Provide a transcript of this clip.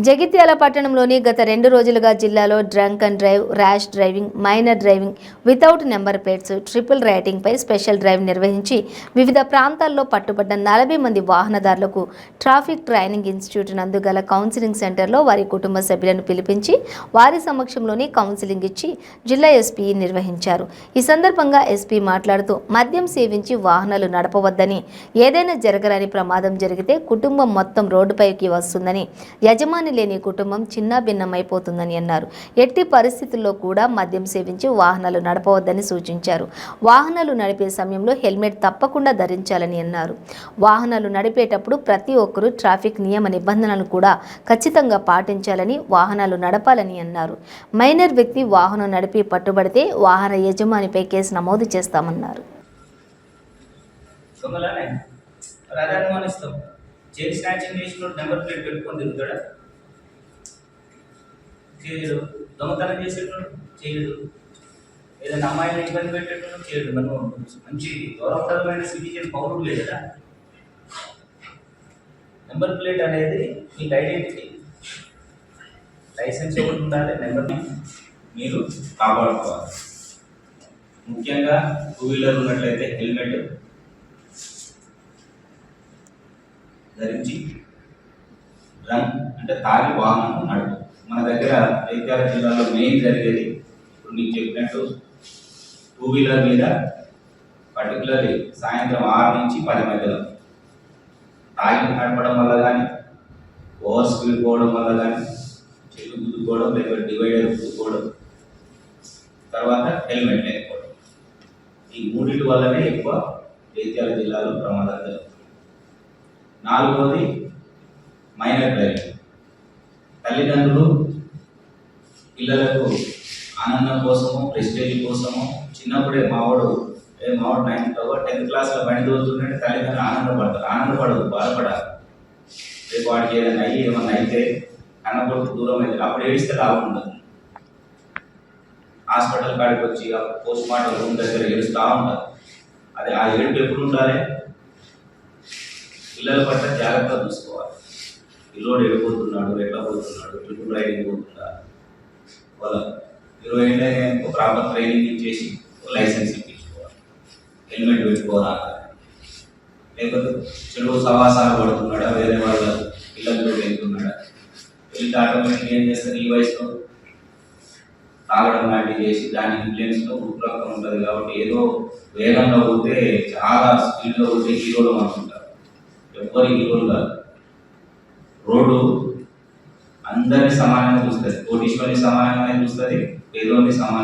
జగిత్యాల పట్టణంలోని గత రెండు రోజులుగా జిల్లాలో drunk and drive rash driving minor driving without number plates triple రైటింగ్పై special drive నిర్వహించి వివిధ ప్రాంతాల్లో పట్టుబడ్డ నలభై మంది వాహనదారులకు ట్రాఫిక్ ట్రైనింగ్ ఇన్స్టిట్యూట్ నందు గల కౌన్సిలింగ్ సెంటర్లో వారి కుటుంబ సభ్యులను పిలిపించి వారి సమక్షంలోనే కౌన్సిలింగ్ ఇచ్చి జిల్లా ఎస్పీ నిర్వహించారు. ఈ సందర్భంగా ఎస్పీ మాట్లాడుతూ మద్యం సేవించి వాహనాలు నడపవద్దని ఏదైనా జరగరాని ప్రమాదం జరిగితే కుటుంబం మొత్తం రోడ్డుపైకి వస్తుందని యజమాని లేని కుటుంబం చిన్న భిన్నమైపోతుందని అన్నారు. ఎట్టి పరిస్థితుల్లో కూడా మద్యం సేవించి వాహనాలు నడపవద్దని సూచించారు. వాహనాలు నడిపే సమయంలో హెల్మెట్ తప్పకుండా ధరించాలని అన్నారు. వాహనాలు నడిపేటప్పుడు ప్రతి ఒక్కరూ ట్రాఫిక్ నియమ నిబంధనలు కూడా ఖచ్చితంగా పాటించాలని వాహనాలు నడపాలని అన్నారు. మైనర్ వ్యక్తి వాహనం నడిపి పట్టుబడితే వాహన యజమానిపై కేసు నమోదు చేస్తామన్నారు. చేసి స్నాచింగ్ చేసిన నెంబర్ ప్లేట్ పెట్టుకొని తిరుగుతాడా? చేయడు. దొంగతనం చేసేటోడు చేయడు. ఏదైనా అమ్మాయిని ఇబ్బంది పెట్టేటోడు చేయడు. మనం మంచి గౌరవకరమైన సిటిజన్ పౌరుడు లేదు కదా. నెంబర్ ప్లేట్ అనేది మీకు ఐడెంటిటీ. లైసెన్స్ ఒకటి ఉండాలి. నెంబర్ని మీరు కాపాడుకోవాలి. ముఖ్యంగా టూ వీలర్ ఉన్నట్లయితే హెల్మెట్ ధరించి డ్రంక్ అంటే తాగి వాహనం నడుపు మన దగ్గర జగిత్యాల జిల్లాలో మెయిన్ జరిగేది ఇప్పుడు మీకు చెప్పినట్టు టూ వీలర్ మీద పర్టికులర్లీ సాయంత్రం ఆరు నుంచి పది మధ్యలో తాగి నడపడం వల్ల కానీ ఓవర్ స్పీడ్ పోవడం వల్ల కానీ చెట్లు గుద్దుకోవడం లేకపోతే డివైడర్ గుద్దుకోవడం తర్వాత హెల్మెట్ లేకపోవడం. ఈ మూడింటి వల్లనే ఎక్కువ జగిత్యాల జిల్లాలో ప్రమాదాలు జరుగుతుంది నాలుగవది మైనర్ డ్రైవింగ్ తల్లిదండ్రులు పిల్లలకు ఆనందం కోసము ప్రెస్టేజ్ కోసము చిన్నప్పుడే మావాడు ఏ మావాడు నైన్త్ టెన్త్ క్లాస్లో బండి చదువుతుంటే తల్లిదండ్రులు ఆనందపడతారు. ఆనందపడదు బాధపడాలి. రేపు వాడికి ఏదైనా అయ్యి ఏమన్నా అయితే కన్నకొడుకు దూరం అయితే అప్పుడు ఏడిస్తే లాభం ఉండదు. హాస్పిటల్ కాడికి వచ్చి పోస్ట్ మార్టం రూమ్ దగ్గర ఏడుస్తూ ఉంటారు. అది ఆ ఏడుపు ఎప్పుడు ఉండాలి? పిల్లల పట్ల జాగ్రత్తగా చూసుకోవాలి. ఇల్లోడు ఎడిపోతున్నాడు ఎట్లా పోతున్నాడు ట్రిపుల్ రైడింగ్ పోతుందా వాళ్ళ ఇరవై ఏళ్ళ ప్రాపర్ ట్రైనింగ్ ఇచ్చేసి లైసెన్స్ ఇప్పించుకోవాలి. హెల్మెట్ పెట్టుకోవాలా లేకపోతే చెడు సవాసాలు పడుతున్నాడా వేరే వాళ్ళ పిల్లలతో వెళ్తున్నాడా? వెళ్తే ఆటోమేటిక్ ఏం చేస్తారు ఈ వయసులో? తాగడం లాంటివి చేసి దాని ఇన్ఫ్లుయెన్స్లో ఉత్ప్రకం ఉంటుంది కాబట్టి ఏదో వేగంగా పోతే చాలా స్పీడ్లో పోతే హీరోలు అనుకుంటారు ఎవ్వరి హీరోలు కాదు. రోడ్డు అందరినీ సమానంగా చూస్తుంది. కోటీశ్వరిని సమానంగానే చూస్తుంది. పేదోని సమానం